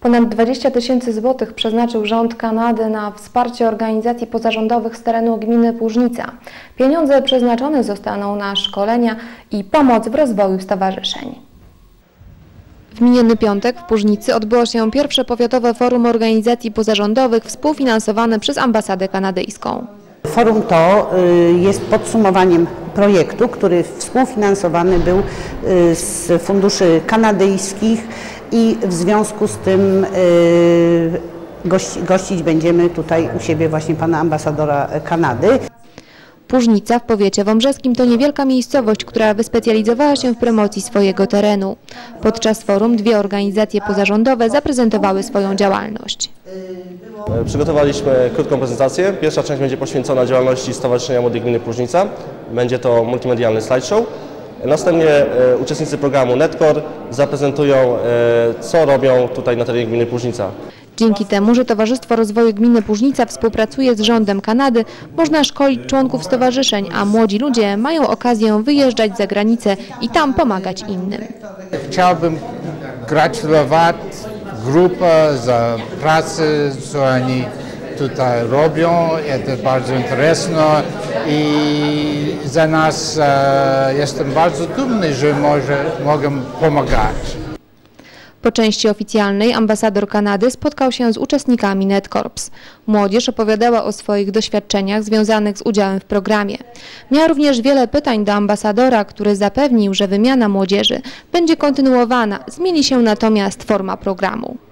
Ponad 20 tysięcy złotych przeznaczył rząd Kanady na wsparcie organizacji pozarządowych z terenu gminy Płużnica. Pieniądze przeznaczone zostaną na szkolenia i pomoc w rozwoju stowarzyszeń. W miniony piątek w Płużnicy odbyło się pierwsze powiatowe forum organizacji pozarządowych współfinansowane przez ambasadę kanadyjską. Forum to y, jest podsumowaniem projektu, który współfinansowany był y, z funduszy kanadyjskich i w związku z tym y, gości, gościć będziemy tutaj u siebie właśnie pana ambasadora Kanady. Płużnica w powiecie wąbrzeskim to niewielka miejscowość, która wyspecjalizowała się w promocji swojego terenu. Podczas forum dwie organizacje pozarządowe zaprezentowały swoją działalność. E, Przygotowaliśmy krótką prezentację. Pierwsza część będzie poświęcona działalności Stowarzyszenia Młodych Gminy Płużnica. Będzie to multimedialny slideshow. Następnie e, uczestnicy programu Netcore zaprezentują, e, co robią tutaj na terenie gminy Płużnica. Dzięki temu, że Towarzystwo Rozwoju Gminy Płużnica współpracuje z rządem Kanady, można szkolić członków stowarzyszeń, a młodzi ludzie mają okazję wyjeżdżać za granicę i tam pomagać innym. Chciałbym gratulować grupę za pracę, co oni tutaj robią. To bardzo interesne i za nas e, jestem bardzo dumny, że może, mogę pomagać. Po części oficjalnej ambasador Kanady spotkał się z uczestnikami NetCorps. Młodzież opowiadała o swoich doświadczeniach związanych z udziałem w programie. Miała również wiele pytań do ambasadora, który zapewnił, że wymiana młodzieży będzie kontynuowana, zmieni się natomiast forma programu.